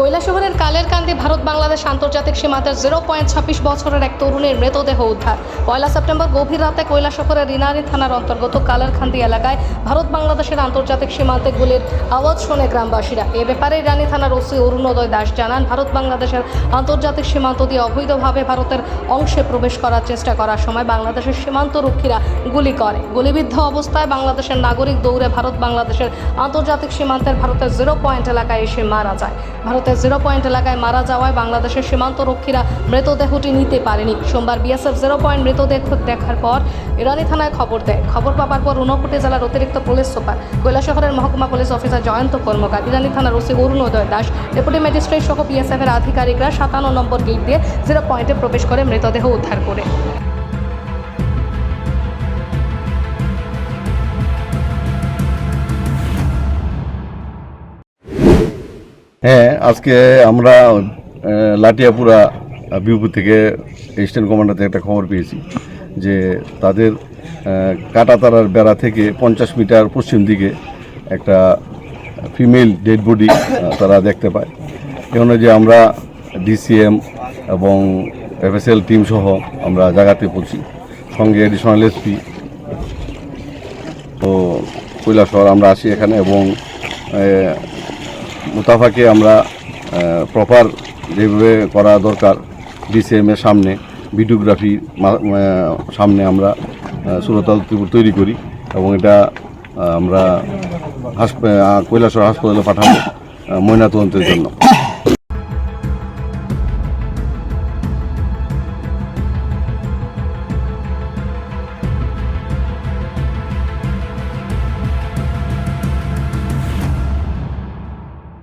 কৈলাসহরের কালের কান্দি ভারত বাংলাদেশ আন্তর্জাতিক সীমান্তের জিরো পয়েন্ট ছাব্বিশ বছরের এক তরুণীর মৃতদেহ উদ্ধার। পয়লা সেপ্টেম্বর গভীর রাতে কৈলাসহরের রিনারি থানার অন্তর্গত কালেরখান্দি এলাকায় ভারত বাংলাদেশের আন্তর্জাতিক সীমান্তে গুলির আওয়াজ শোনে গ্রামবাসীরা। এ ব্যাপারে রানী থানার ওসি অরুণোদয় দাস জানান, ভারত বাংলাদেশের আন্তর্জাতিক সীমান্ত দিয়ে অবৈধভাবে ভারতের অংশে প্রবেশ করার চেষ্টা করার সময় বাংলাদেশের সীমান্ত রক্ষীরা গুলি করে। গুলিবিদ্ধ অবস্থায় বাংলাদেশের নাগরিক দৌড়ে ভারত বাংলাদেশের আন্তর্জাতিক সীমান্তের ভারতের জিরো পয়েন্ট এলাকায় এসে মারা যায়। ভারতের জিরো পয়েন্ট এলাকায় মারা যাওয়ায় বাংলাদেশের সীমান্ত রক্ষীরা মৃতদেহটি নিতে পারেনি। সোমবার বিএসএফ জিরো পয়েন্ট মৃতদেহ দেখার পর ইরানি থানায় খবর দেয়। খবর পাওয়ার পর ঊনকোটি জেলার অতিরিক্ত পুলিশ সুপার কৈলাসহরের মহকুমা পুলিশ অফিসার জয়ন্ত কর্মকার, ইরানি থানার OC Arunoday Das, deputy magistrate সহ বিএসএফ এর আধিকারিকরা সাতান্ন নম্বর গেট দিয়ে জিরো পয়েন্টে প্রবেশ করে মৃতদেহ উদ্ধার করে। হ্যাঁ আজকে আমরা লাটিয়াপুরা বিউপুর থেকে ইস্টার্ন কমান্ডার থেকে একটা খবর পেয়েছি যে তাদের কাটাতারার বেড়া থেকে পঞ্চাশ মিটার পশ্চিম দিকে একটা ফিমেল ডেড বডি তারা দেখতে পায়। এখানে যে আমরা ডিসিএম এবং এফএসএল টিম সহ আমরা জায়গাতে পড়ছি। সঙ্গে এডিশনাল এসপি তো কৈলাসহর আমরা আসি এখানে এবং মুতাফাকে আমরা প্রপার যেভাবে করা দরকার ডিসিএমের সামনে ভিডিওগ্রাফি সামনে আমরা সুরতাল তৈরি করি এবং এটা আমরা হাসপাতাল কৈলাসর হাসপাতালে পাঠাবো ময়নাতদন্তের জন্য।